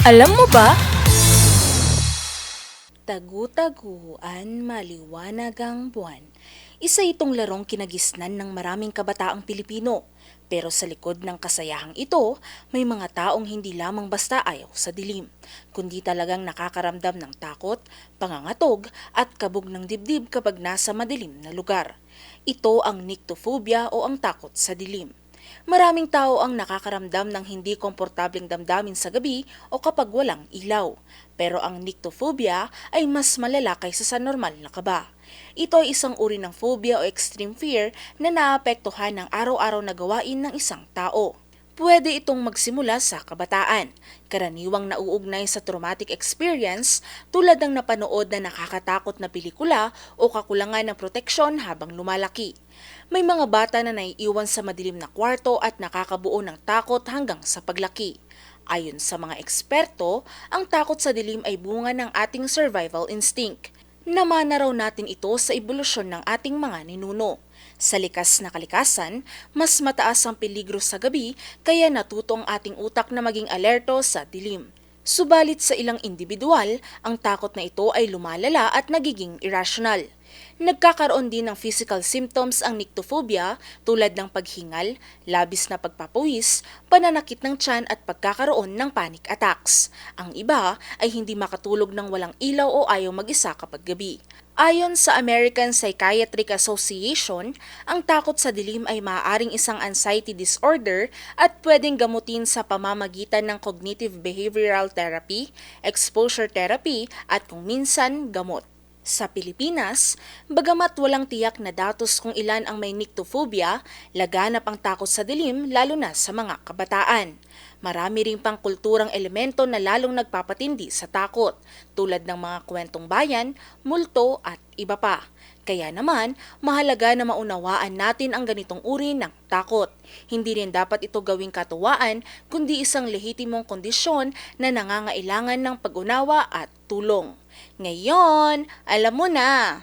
Alam mo ba? Tagu-taguan, maliwanag ang buwan. Isa itong larong kinagisnan ng maraming kabataang Pilipino. Pero sa likod ng kasayahang ito, may mga taong hindi lamang basta ayaw sa dilim, kundi talagang nakakaramdam ng takot, pangangatog at kabog ng dibdib kapag nasa madilim na lugar. Ito ang nyctophobia o ang takot sa dilim. Maraming tao ang nakakaramdam ng hindi komportableng damdamin sa gabi o kapag walang ilaw. Pero ang nyctophobia ay mas malala kaysa sa normal na kaba. Ito ay isang uri ng phobia o extreme fear na naapektuhan ng araw-araw na gawain ng isang tao. Pwede itong magsimula sa kabataan, karaniwang nauugnay sa traumatic experience tulad ng napanood na nakakatakot na pelikula o kakulangan ng proteksyon habang lumalaki. May mga bata na naiiwan sa madilim na kwarto at nakakabuo ng takot hanggang sa paglaki. Ayon sa mga eksperto, ang takot sa dilim ay bunga ng ating survival instinct. Namana raw natin ito sa ebolusyon ng ating mga ninuno. Sa likas na kalikasan, mas mataas ang peligro sa gabi kaya natuto ang ating utak na maging alerto sa dilim. Subalit sa ilang individual, ang takot na ito ay lumalala at nagiging irrational. Nagkakaroon din ng physical symptoms ang nyctophobia tulad ng paghingal, labis na pagpapuwis, pananakit ng tiyan at pagkakaroon ng panic attacks. Ang iba ay hindi makatulog ng walang ilaw o ayaw mag-isa kapag gabi. Ayon sa American Psychiatric Association, ang takot sa dilim ay maaaring isang anxiety disorder at pwedeng gamutin sa pamamagitan ng cognitive behavioral therapy, exposure therapy at kung minsan gamot. Sa Pilipinas, bagamat walang tiyak na datos kung ilan ang may nyctophobia, laganap ang takot sa dilim lalo na sa mga kabataan. Marami ring pang kulturang elemento na lalong nagpapatindi sa takot, tulad ng mga kwentong bayan, multo at iba pa. Kaya naman, mahalaga na maunawaan natin ang ganitong uri ng takot. Hindi rin dapat ito gawing katuwaan, kundi isang lehitimong kondisyon na nangangailangan ng pag-unawa at tulong. Ngayon, alam mo na!